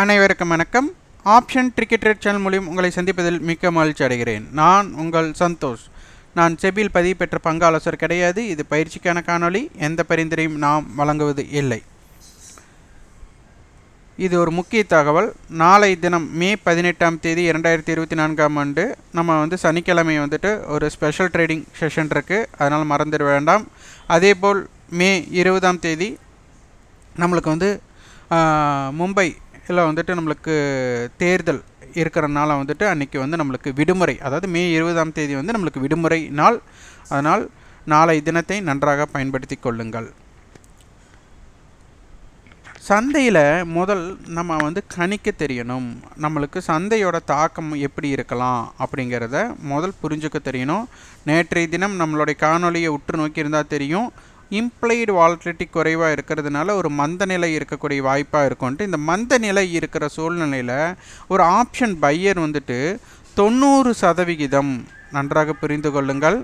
அனைவருக்கும் வணக்கம். Option cricket rate channel மூலியம் உங்களை சந்திப்பதில் மிக்க மகிழ்ச்சி அடைகிறேன். நான் உங்கள் சந்தோஷ். நான் செபியில் பதிவு பெற்ற பங்காலோசர் கிடையாது. இது பயிற்சிக்கான காணொளி. எந்த பரிந்துரையும் நாம் வழங்குவது இல்லை. இது ஒரு முக்கிய தகவல். நாளை தினம் மே பதினெட்டாம் தேதி இரண்டாயிரத்தி இருபத்தி நான்காம் ஆண்டு நம்ம வந்து சனிக்கிழமை வந்துட்டு ஒரு ஸ்பெஷல் ட்ரேடிங் செஷன் இருக்குது அதனால் மறந்துட வேண்டாம். அதேபோல் மே இருபதாம் தேதி நம்மளுக்கு வந்து மும்பை இதில் வந்துட்டு நம்மளுக்கு தேர்தல் இருக்கிறனால வந்துட்டு அன்றைக்கி வந்து நம்மளுக்கு விடுமுறை அதாவது மே இருபதாம் தேதி வந்து நம்மளுக்கு விடுமுறை நாள். அதனால் நாளை தினத்தை நன்றாக பயன்படுத்தி கொள்ளுங்கள். சந்தையில் முதல் நம்ம வந்து கணிக்க தெரியணும். நம்மளுக்கு சந்தையோட தாக்கம் எப்படி இருக்கலாம் அப்படிங்கிறத முதல் புரிஞ்சுக்க தெரியணும். நேற்றைய தினம் நம்மளுடைய காணொளியை உற்று நோக்கியிருந்தால் தெரியும். இம்ப்ளைடு வால்டிலிட்டி குறைவாக இருக்கிறதுனால ஒரு மந்த நிலை இருக்கக்கூடிய வாய்ப்பாக இருக்கும்ன்ட்டு இந்த மந்த நிலை இருக்கிற சூழ்நிலையில் ஒரு ஆப்ஷன் பையர் வந்துட்டு தொண்ணூறு சதவிகிதம் நன்றாக புரிந்து கொள்ளுங்கள்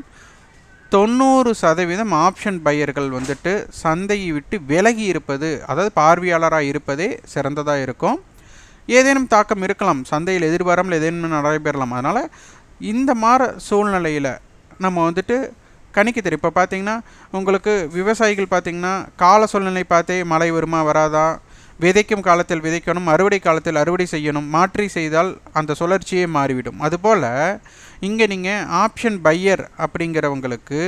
தொண்ணூறு சதவீதம் ஆப்ஷன் பையர்கள் வந்துட்டு சந்தையை விட்டு விலகி இருப்பது அதாவது பார்வையாளராக இருப்பதே சிறந்ததாக இருக்கும். ஏதேனும் தாக்கம் இருக்கலாம் சந்தையில் எதிர்பாராமல் ஏதேனும் நடைபெறலாம். அதனால் இந்த மாதிரி சூழ்நிலையில் நம்ம வந்துட்டு கணிக்க தெரியும். இப்போ பார்த்தீங்கன்னா உங்களுக்கு விவசாயிகள் பார்த்தீங்கன்னா கால சூழ்நிலை பார்த்தே மழை வருமா வராதா? விதைக்கும் காலத்தில் விதைக்கணும் அறுவடை காலத்தில் அறுவடை செய்யணும் மாற்றி செய்தால் அந்த சுழற்சியே மாறிவிடும். அதுபோல் இங்கே நீங்கள் ஆப்ஷன் பையர் அப்படிங்கிறவங்களுக்கு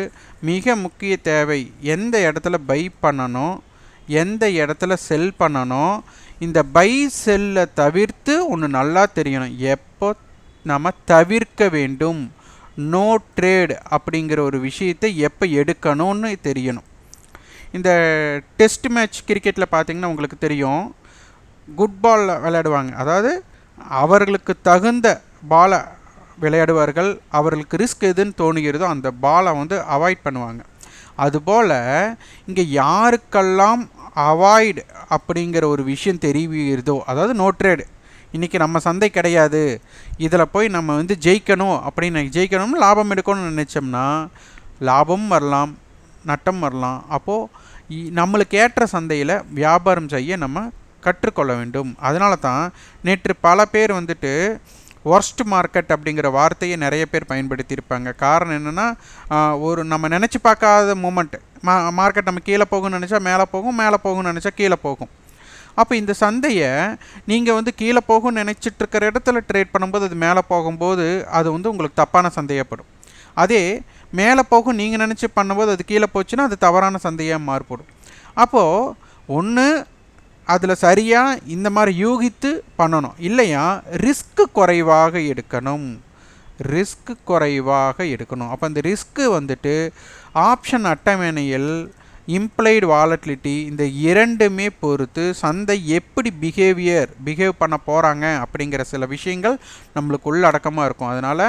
மிக முக்கிய தேவை எந்த இடத்துல பை பண்ணணும் எந்த இடத்துல செல் பண்ணணும் இந்த பை செல்லை தவிர்த்து ஒன்று நல்லா தெரியணும். எப்போ நம்ம தவிர்க்க வேண்டும்? நோ ட்ரேட் அப்படிங்கிற ஒரு விஷயத்தை எப்போ எடுக்கணும்னு தெரியணும். இந்த டெஸ்ட் மேட்ச் கிரிக்கெட்டில் பார்த்தீங்கன்னா உங்களுக்கு தெரியும் குட் பால் விளையாடுவாங்க. அதாவது அவர்களுக்கு தகுந்த பாலை விளையாடுவார்கள் அவர்களுக்கு ரிஸ்க் எதுன்னு தோணுகிறதோ அந்த பாலை வந்து அவாய்ட் பண்ணுவாங்க. அதுபோல் இங்கே யாருக்கெல்லாம் அவாய்டு அப்படிங்கிற ஒரு விஷயம் தெரிவிக்கிறதோ அதாவது நோ ட்ரேடு இன்றைக்கி நம்ம சந்தை கிடையாது. இதில் போய் நம்ம வந்து ஜெயிக்கணும் அப்படின்னு ஜெயிக்கணும்னு லாபம் எடுக்கணும்னு நினச்சோம்னா லாபமும் வரலாம் நட்டம் வரலாம். அப்போது நம்மளுக்கு ஏற்ற சந்தையில் வியாபாரம் செய்ய நம்ம கற்றுக்கொள்ள வேண்டும். அதனால தான் நேற்று பல பேர் வந்துட்டு ஒர்ஸ்ட் மார்க்கெட் அப்படிங்கிற வார்த்தையை நிறைய பேர் பயன்படுத்தியிருப்பாங்க. காரணம் என்னென்னா ஒரு நம்ம நினச்சி பார்க்காத மூமெண்ட் மா மார்க்கெட் நம்ம கீழே போகும்னு நினச்சா மேலே போகும் மேலே போகும்னு நினச்சா கீழே போகும். அப்போ இந்த சந்தையை நீங்கள் வந்து கீழே போகும்னு நினச்சிட்டு இருக்கிற இடத்துல ட்ரேட் பண்ணும்போது அது மேலே போகும்போது அது வந்து உங்களுக்கு தப்பான சந்தையப்படும் அதே மேலே போகும் நீங்கள் நினச்சி பண்ணும்போது அது கீழே போச்சுன்னா அது தவறான சந்தையாக மாறுபடும். அப்போது ஒன்று அதில் சரியாக இந்த மாதிரி யூகித்து பண்ணணும். இல்லையா? ரிஸ்க்கு குறைவாக எடுக்கணும். ரிஸ்க்கு குறைவாக எடுக்கணும். அப்போ அந்த ரிஸ்க்கு வந்துட்டு ஆப்ஷன் அட்டவணையில் இம்ப்ளைடு வாலட்டிலிட்டி இந்த இரண்டுமே பொறுத்து சந்தை எப்படி பிஹேவியர் பிஹேவ் பண்ண போகிறாங்க அப்படிங்கிற சில விஷயங்கள் நம்மளுக்கு உள்ளடக்கமாக இருக்கும். அதனால்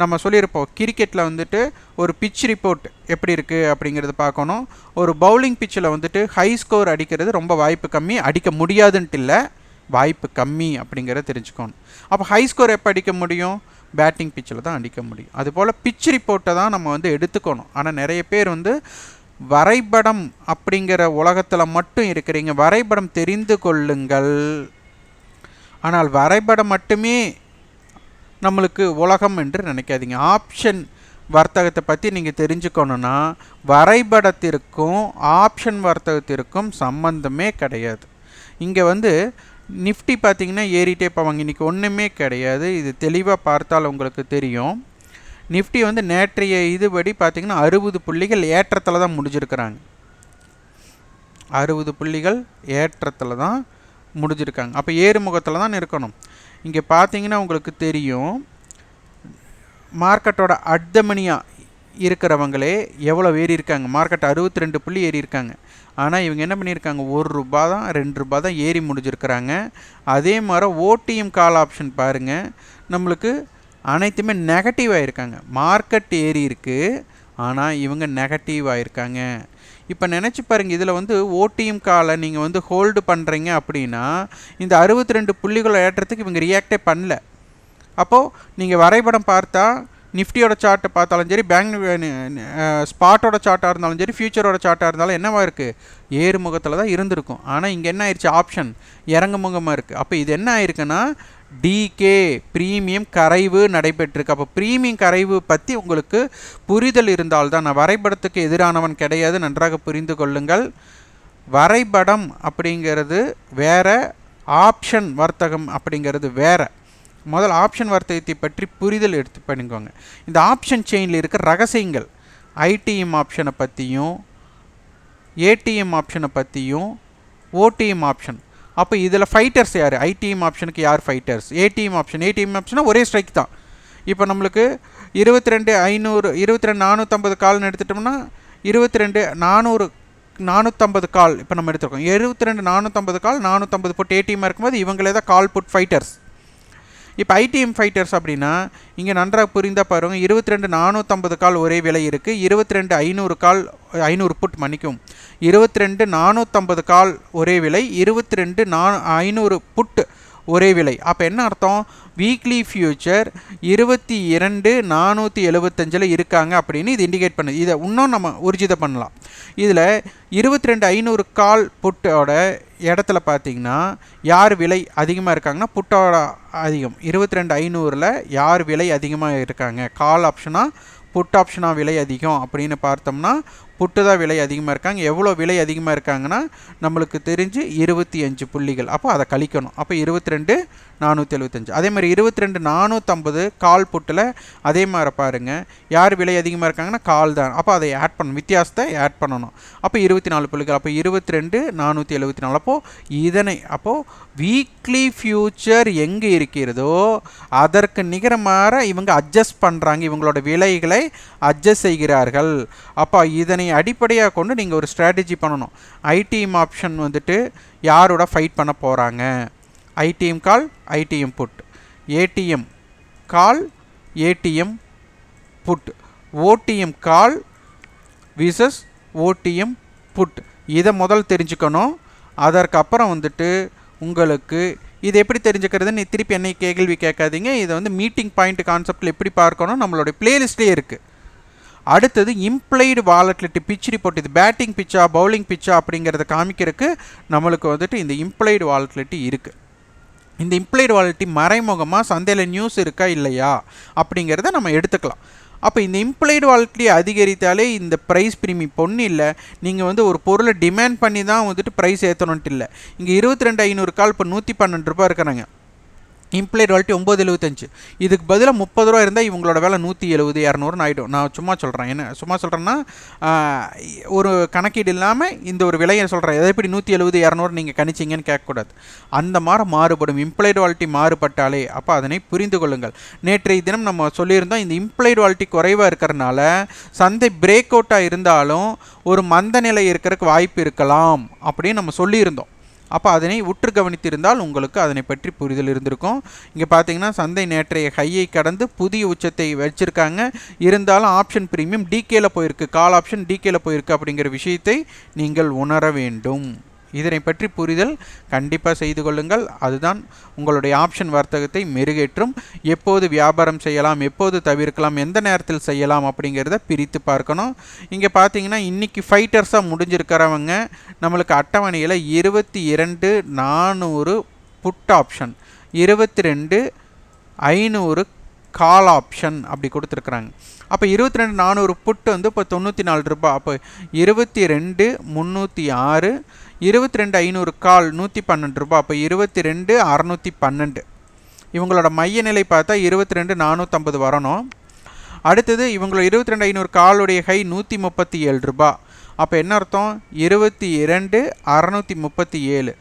நம்ம சொல்லியிருப்போம் கிரிக்கெட்டில் வந்துட்டு ஒரு பிச் ரிப்போர்ட் எப்படி இருக்குது அப்படிங்கிறத பார்க்கணும். ஒரு பவுலிங் பிச்சில் வந்துட்டு ஹை ஸ்கோர் அடிக்கிறது ரொம்ப வாய்ப்பு கம்மி அடிக்க முடியாதுன்ட்டு இல்லை வாய்ப்பு கம்மி அப்படிங்கிறத தெரிஞ்சுக்கணும். அப்போ ஹை ஸ்கோர் எப்போ அடிக்க முடியும்? பேட்டிங் பிச்சில் தான் அடிக்க முடியும். அதுபோல் பிச் ரிப்போர்ட்டை தான் நம்ம வந்து எடுத்துக்கணும். ஆனால் நிறைய பேர் வந்து வரைபடம் அப்படிங்கிற உலகத்தில் மட்டும் இருக்கிறீங்க. வரைபடம் தெரிந்து கொள்ளுங்கள். ஆனால் வரைபடம் மட்டுமே நம்மளுக்கு உலகம் என்று நினைக்காதீங்க. ஆப்ஷன் வர்த்தகத்தை பற்றி நீங்கள் தெரிஞ்சுக்கணுன்னா வரைபடத்திற்கும் ஆப்ஷன் வர்த்தகத்திற்கும் சம்பந்தமே கிடையாது. இங்கே வந்து நிஃப்டி பார்த்தீங்கன்னா ஏறிட்டே போவாங்க. இன்றைக்கி ஒன்றுமே கிடையாது. இது தெளிவாக பார்த்தால் உங்களுக்கு தெரியும். நிஃப்டி வந்து நேற்றைய இதுபடி பார்த்திங்கன்னா அறுபது புள்ளிகள் ஏற்றத்தில் தான் முடிஞ்சிருக்கிறாங்க. அறுபது புள்ளிகள் ஏற்றத்தில் தான் முடிஞ்சிருக்காங்க. அப்போ ஏறுமுகத்தில் தான் இருக்கணும். இங்கே பார்த்தீங்கன்னா உங்களுக்கு தெரியும் மார்க்கெட்டோட அர்த்தமணியாக இருக்கிறவங்களே எவ்வளோ ஏறி இருக்காங்க மார்க்கெட் அறுபத்தி ரெண்டு புள்ளி ஏறி இருக்காங்க ஆனால் இவங்க என்ன பண்ணியிருக்காங்க? ஒரு ரூபா தான் ரெண்டு ரூபா தான் ஏறி முடிஞ்சிருக்கிறாங்க. அதே மாதிரி ஓடிஎம் கால் ஆப்ஷன் பாருங்கள் நம்மளுக்கு அனைத்துமே நெகட்டிவ் ஆகிருக்காங்க மார்க்கெட் ஏறி இருக்குது ஆனால் இவங்க நெகட்டிவ் ஆகிருக்காங்க இப்போ நினச்சி பாருங்கள் இதில் வந்து ஓடிஎம் காலை நீங்கள் வந்து ஹோல்டு பண்ணுறீங்க அப்படின்னா இந்த அறுபத்தி ரெண்டு புள்ளிகளை ஏற்றத்துக்கு இவங்க ரியாக்டே பண்ணல. அப்போது நீங்கள் வரைபடம் பார்த்தா நிஃப்டியோட சார்ட்டை பார்த்தாலும் சரி பேங்க் ஸ்பாட்டோட சார்ட்டாக இருந்தாலும் சரி ஃபியூச்சரோட சார்ட்டாக இருந்தாலும் என்னவா இருக்குது ஏறுமுகத்தில் தான் இருந்திருக்கும். ஆனால் இங்கே என்ன ஆயிடுச்சு ஆப்ஷன் இறங்குமுகமாக இருக்குது அப்போ இது என்ன ஆயிருக்குன்னா டிகே ப்ரீமியம் கரைவு நடைபெற்றிருக்கு. அப்போ ப்ரீமியம் கரைவு பற்றி உங்களுக்கு புரிதல் இருந்தால் தான் நான் வரைபடத்துக்கு எதிரானவன் கிடையாது நன்றாக புரிந்து கொள்ளுங்கள். வரைபடம் அப்படிங்கிறது வேறு ஆப்ஷன் வர்த்தகம் அப்படிங்கிறது வேறு. முதல் ஆப்ஷன் வர்த்தகத்தை பற்றி புரிதல் எடுத்து பண்ணிக்கோங்க இந்த ஆப்ஷன் செயினில் இருக்க ரகசியங்கள் ஐடிஎம் ஆப்ஷனை பற்றியும் ஏடிஎம் ஆப்ஷனை பற்றியும் ஓடிஎம் ஆப்ஷன் அப்போ இதில் ஃபைட்டர்ஸ் யார்? ஐடிஎம் ஆப்ஷனுக்கு யார் ஃபைட்டர்ஸ் ஏடிஎம் ஆப்ஷன் ஏடிஎம் ஆப்ஷனாக ஒரே ஸ்ட்ரைக் தான். இப்போ நம்மளுக்கு இருபத்தி ரெண்டு ஐநூறு இருபத்தி ரெண்டு நானூற்றம்பது கால்னு எடுத்துட்டோம்னா இருபத்தி ரெண்டு நானூறு நானூற்றம்பது கால் இப்போ நம்ம எடுத்துருக்கோம். இருபத்தி ரெண்டு நானூற்றம்பது கால் நானூற்றம்பது புட் ஏடிஎம் இருக்கும்போது இவங்களே தான் கால் புட் ஃபைட்டர்ஸ் இப்போ ஐடிஎம் ஃபைட்டர்ஸ் அப்படின்னா இங்கே நன்றாக புரிந்தால் பாருங்க இருபத்தி ரெண்டு நானூற்றம்பது கால் ஒரே விலை இருக்குது இருபத்தி ரெண்டு ஐநூறு கால் ஐநூறு புட் மன்னிக்கும். இருபத்தி ரெண்டு நானூற்றம்பது கால் ஒரே விலை இருபத்தி ரெண்டு நா ஐநூறு புட்டு ஒரே விலை. அப்போ என்ன அர்த்தம்? வீக்லி ஃபியூச்சர் இருபத்தி இரண்டு நானூற்றி எழுபத்தஞ்சில் இருக்காங்க அப்படின்னு இது இண்டிகேட் பண்ணுது. இதை இன்னும் நம்ம ஊர்ஜிதம் பண்ணலாம். இதில் இருபத்தி ரெண்டு ஐநூறு கால் புட்டோட இடத்துல பார்த்தீங்கன்னா யார் விலை அதிகமாக இருக்காங்கன்னா புட்டோட அதிகம். இருபத்தி ரெண்டு ஐநூறில் யார் விலை அதிகமாக இருக்காங்க? கால் ஆப்ஷனாக புட் ஆப்ஷனாக விலை அதிகம் அப்படின்னு பார்த்தோம்னா புட்டு தான் விலை அதிகமாக இருக்காங்க. எவ்வளோ விலை அதிகமாக இருக்காங்கன்னா நம்மளுக்கு தெரிஞ்சு இருபத்தி அஞ்சு புள்ளிகள். அப்போ அதை கழிக்கணும். அப்போ இருபத்தி ரெண்டு நானூற்றி எழுபத்தஞ்சு அதே மாதிரி இருபத்தி ரெண்டு நானூற்றம்பது கால் புட்டில் அதே மாதிரி பாருங்கள் யார் விலை அதிகமாக இருக்காங்கன்னா கால் தான். அப்போ அதை ஆட் பண்ணணும். வித்தியாசத்தை ஆட் பண்ணணும். அப்போ இருபத்தி நாலு புள்ளிகள். அப்போ இருபத்தி ரெண்டு நானூற்றி எழுபத்தி நாலு அப்போது இதனை அப்போது வீக்லி ஃப்யூச்சர் எங்கே இருக்கிறதோ அதற்கு நிகரமாக இவங்க அட்ஜஸ்ட் பண்ணுறாங்க இவங்களோட விலைகளை அட்ஜஸ்ட் செய்கிறார்கள். அப்போ இதனை அடிப்படையாக கொண்டு நீங்கள் ஒரு ஸ்ட்ராட்டஜி பண்ணணும். ஐடிஎம் ஆப்ஷன் வந்துட்டு யாரோட ஃபைட் பண்ண போகிறாங்க ITM call ITM put ATM call ATM put OTM call versus OTM put இதை முதல் தெரிஞ்சுக்கணும். அதற்கப்புறம் வந்துட்டு உங்களுக்கு இது எப்படி தெரிஞ்சுக்கிறது? நீ திருப்பி என்னை கேள்வி கேட்காதீங்க. இதை வந்து மீட்டிங் பாயிண்ட் கான்செப்டில் எப்படி பார்க்கணும்? நம்மளுடைய பிளேலிஸ்ட்லேயே இருக்குது அடுத்தது இம்ப்ளைடு வாலட்டிலிட்டி பிச் ரிப்போர்ட் இது பேட்டிங் பிச்சா பவுலிங் பிச்சா அப்படிங்கிறத காமிக்கிறதுக்கு நம்மளுக்கு வந்துட்டு இந்த இம்ப்ளைடு வாலட்டிலிட்டி இருக்குது இந்த இம்ப்ளைடு வாலட்டி மறைமுகமாக சந்தையில் நியூஸ் இருக்கா இல்லையா அப்படிங்கிறத நம்ம எடுத்துக்கலாம். அப்போ இந்த இம்ப்ளைடு வாலட்டி அதிகரித்தாலே இந்த ப்ரைஸ் பிரிமி பொண்ணு இல்லை. நீங்கள் வந்து ஒரு பொருளை டிமாண்ட் பண்ணி தான் வந்துட்டு ப்ரைஸ் ஏற்றணுன்ட்டு இல்லை. இங்கே இருபத்தி ரெண்டு ஐநூறு கால் இப்போ நூற்றி பன்னெண்டு ரூபா இருக்கிறாங்க. இம்ப்ளைட் வால்ட்டி ஒம்பது எழுபத்தஞ்சு இதுக்கு பதிலாக முப்பது ரூபா இருந்தால் இவங்களோட வேலை நூற்றி எழுபது இரநூறுன்னு ஆகிடும் நான் சும்மா சொல்கிறேன் என்ன சும்மா சொல்கிறேன்னா ஒரு கணக்கீடு இல்லாமல் இந்த ஒரு விலையை சொல்கிறேன் எதை எப்படி நூற்றி எழுபது இரநூறு நீங்கள் கணிச்சிங்கன்னு கேட்கக்கூடாது. அந்த மாதிரி மாறுபடும். இம்ப்ளைட் வாலிட்டி மாறுபட்டாலே அப்போ அதனை புரிந்து கொள்ளுங்கள். நேற்றைய தினம் நம்ம சொல்லியிருந்தோம் இந்த இம்ப்ளைட் வாலிட்டி குறைவாக இருக்கிறனால சந்தை பிரேக் அவுட்டாக இருந்தாலும் ஒரு மந்த நிலை இருக்கிறதுக்கு வாய்ப்பு இருக்கலாம் அப்படின்னு நம்ம சொல்லியிருந்தோம். அப்போ அதனை உற்று கவனித்திருந்தால் உங்களுக்கு அதனை பற்றி புரிதல் இருந்திருக்கும். இங்கே பார்த்தீங்கன்னா சந்தை நேற்றைய ஹையை கடந்து புதிய உச்சத்தை வச்சுருக்காங்க. இருந்தாலும் ஆப்ஷன் ப்ரீமியம் டிகேல போயிருக்கு. கால் ஆப்ஷன் டிகேல போயிருக்கு அப்படிங்கிற விஷயத்தை நீங்கள் உணர வேண்டும். இதனை பற்றி புரிதல் கண்டிப்பாக செய்து கொள்ளுங்கள். அதுதான் உங்களுடைய ஆப்ஷன் வர்த்தகத்தை மெருகேற்றும். எப்போது வியாபாரம் செய்யலாம் எப்போது தவிர்க்கலாம் எந்த நேரத்தில் செய்யலாம் அப்படிங்கிறத பிரித்து பார்க்கணும். இங்கே பார்த்தீங்கன்னா இன்றைக்கி ஃபைட்டர்ஸாக முடிஞ்சிருக்கிறவங்க நம்மளுக்கு அட்டவணையில் இருபத்தி இரண்டு நானூறு புட் ஆப்ஷன் இருபத்தி ரெண்டு ஐநூறு கால் ஆப்ஷன் அப்படி கொடுத்துருக்குறாங்க. அப்போ இருபத்தி ரெண்டு நானூறு புட்டு வந்து இப்போ தொண்ணூற்றி நாலு ரூபாய். அப்போ இருபத்தி ரெண்டு முந்நூற்றி ஆறு இருபத்தி ரெண்டு ஐநூறு கால் நூற்றி பன்னெண்டு ரூபாய். அப்போ இருபத்தி ரெண்டு அறநூற்றி பன்னெண்டு. இவங்களோட மைய நிலை பார்த்தா இருபத்தி ரெண்டு நானூற்றம்பது வரணும். அடுத்தது இவங்களோட இருபத்தி ரெண்டு ஐநூறு காலுடைய ஹை நூற்றி முப்பத்தி ஏழு ரூபா அப்போ என்ன அர்த்தம்? இருபத்தி இரண்டு அறநூற்றி முப்பத்தி ஏழு.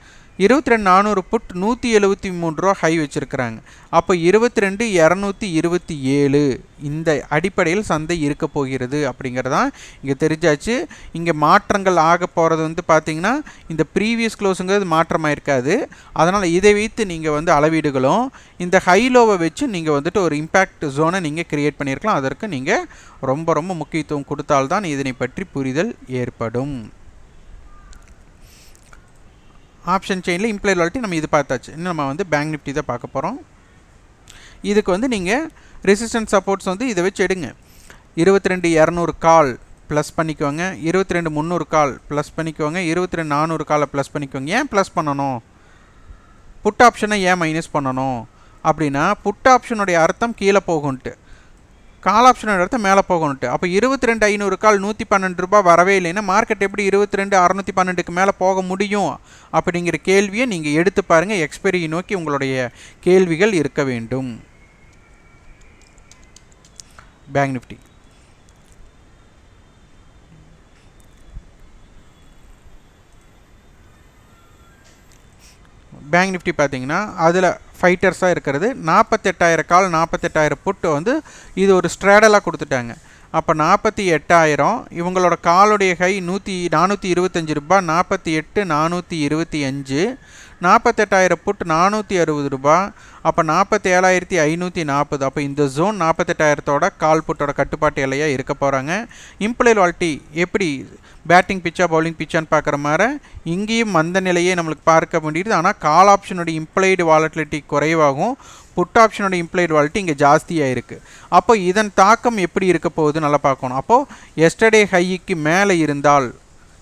இருபத்தி ரெண்டு நானூறு புட் நூற்றி எழுபத்தி மூணு ரூபா ஹை வச்சுருக்கிறாங்க. அப்போ இருபத்தி ரெண்டு இரநூத்தி இருபத்தி ஏழு இந்த அடிப்படையில் சந்தை இருக்க போகிறது அப்படிங்கிறதான் இங்கே தெரிஞ்சாச்சு. இங்கே மாற்றங்கள் ஆக போகிறது வந்து பார்த்திங்கன்னா இந்த ப்ரீவியஸ் க்ளோஸுங்கிறது மாற்றமாக இருக்காது அதனால் இதை வைத்து நீங்கள் வந்து அளவீடுகளும் இந்த ஹைலோவை வச்சு நீங்கள் வந்துட்டு ஒரு இம்பேக்ட் ஜோனை நீங்கள் க்ரியேட் பண்ணியிருக்கலாம். அதற்கு நீங்கள் ரொம்ப ரொம்ப முக்கியத்துவம் கொடுத்தால்தான் இதனை பற்றி புரிதல் ஏற்படும். ஆப்ஷன் செயினில் இம்ப்ளை லாலிட்டி நம்ம இது பார்த்தாச்சு. இன்னும் நம்ம வந்து பேங்க் நிஃப்டி தான் பார்க்க போகிறோம் இதுக்கு வந்து நீங்கள் ரெசிஸ்டன்ஸ் சப்போர்ட்ஸ் வந்து இதை வச்சு எடுங்க. இருபத்தி ரெண்டு இரநூறு கால் ப்ளஸ் பண்ணிக்கோங்க. இருபத்தி ரெண்டு முந்நூறு கால் ப்ளஸ் பண்ணிக்கோங்க. இருபத்தி ரெண்டு நானூறு காலை ப்ளஸ் பண்ணிக்கோங்க. ஏன் ப்ளஸ் பண்ணணும்? புட் ஆப்ஷனை ஏன் மைனஸ் பண்ணணும்? அப்படின்னா புட் ஆப்ஷனுடைய அர்த்தம் கீழே போகும்ட்டு கால் ஆப்ஷனோட அர்த்தம் மேலே போகணுன்ட்டு அப்போ இருபத்தி ரெண்டு ஐநூறு கால் நூற்றி பன்னெண்டு ரூபாய் வரவே இல்லைன்னா மார்க்கெட் எப்படி இருபத்தி ரெண்டு அறநூற்றி பன்னெண்டுக்கு மேலே போக முடியும்? அப்படிங்கிற கேள்வியை நீங்கள் எடுத்து பாருங்கள் எக்ஸ்பெரியை நோக்கி உங்களுடைய கேள்விகள் இருக்க வேண்டும். பேங்க் நிஃப்டி பேங்க் நிஃப்டி பார்த்தீங்கன்னா அதில் ஃபைட்டர்ஸாக இருக்கிறது. நாற்பத்தெட்டாயிரம் கால் நாற்பத்தெட்டாயிரம் புட்டு வந்து இது ஒரு ஸ்ட்ராடலாக கொடுத்துட்டாங்க. அப்போ நாற்பத்தி எட்டாயிரம் இவங்களோட காலுடைய கை நூற்றி நானூற்றி இருபத்தஞ்சி ரூபாய் நாற்பத்தி எட்டு நானூற்றி இருபத்தி அஞ்சு நாற்பத்தெட்டாயிரம் புட் நானூற்றி அறுபது ரூபா. அப்போ நாற்பத்தி ஏழாயிரத்தி ஐநூற்றி நாற்பது. அப்போ இந்த ஜோன் நாற்பத்தெட்டாயிரத்தோட கால் புட்டோட கட்டுப்பாட்டு எல்லையாக இருக்க போகிறாங்க இம்ப்ளைல் வால்ட்டி எப்படி பேட்டிங் பிச்சா பவுலிங் பிச்சான்னு பார்க்குற மாதிரி இங்கேயும் மந்த நிலையே நம்மளுக்கு பார்க்க முடியுது ஆனால் கால் ஆப்ஷனோட இம்ப்ளைடு வாலட்டிலிட்டி குறைவாகும். புட் ஆப்ஷனோட இம்ப்ளைடு வாலிட்டி இங்கே ஜாஸ்தியாக இருக்குது அப்போ இதன் தாக்கம் எப்படி இருக்க போகுது நல்லா பார்க்கணும். அப்போது எஸ்டர்டே ஹைக்கு மேலே இருந்தால்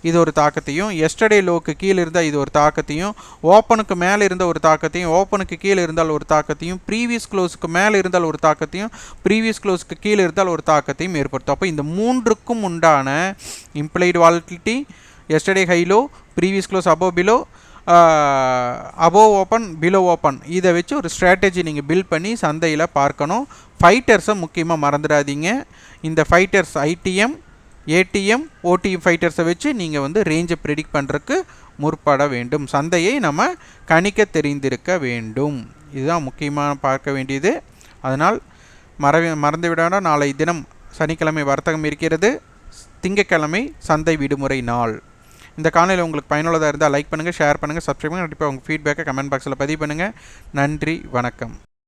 இது ஒரு தாக்கத்தையும் எஸ்டர்டே லோக்கு கீழே இருந்தால் இது ஒரு தாக்கத்தையும் ஓப்பனுக்கு மேலே இருந்த ஒரு தாக்கத்தையும் ஓப்பனுக்கு கீழே இருந்தால் ஒரு தாக்கத்தையும் ப்ரீவியஸ் க்ளோஸுக்கு மேலே இருந்தால் ஒரு தாக்கத்தையும் ப்ரீவியஸ் க்ளோஸுக்கு கீழே இருந்தால் ஒரு தாக்கத்தையும் ஏற்படுத்தும். அப்போ இந்த மூன்றுக்கும் உண்டான implied volatility yesterday high low previous close above below above open below open இதை வச்சு ஒரு ஸ்ட்ராட்டஜி நீங்கள் பில்ட் பண்ணி சந்தையில் பார்க்கணும். ஃபைட்டர்ஸை முக்கியமாக மறந்துடாதீங்க. இந்த ஃபைட்டர்ஸ் ஐடிஎம் ஏடிஎம் ஓடிஎம் ஃபைட்டர்ஸை வச்சு நீங்கள் வந்து ரேஞ்சை ப்ரெடிக்ட் பண்ணுறதுக்கு முற்பட வேண்டும். சந்தையை நம்ம கணிக்க தெரிந்திருக்க வேண்டும். இதுதான் முக்கியமாக பார்க்க வேண்டியது. அதனால் மறவி மறந்து விடாமல் நாளை தினம் சனிக்கிழமை வர்த்தகம் இருக்கிறது. திங்கக்கிழமை சந்தை விடுமுறை நாள். இந்த காணொலி உங்களுக்கு பயனுள்ளதாக இருந்தால் லைக் பண்ணுங்கள் ஷேர் பண்ணுங்கள் சப்ஸ்கிரைப் பண்ணுங்கள் கண்டிப்பாக உங்கள் ஃபீட்பேக்கை கமெண்ட் பாக்ஸில் பதிவு பண்ணுங்கள் நன்றி வணக்கம்.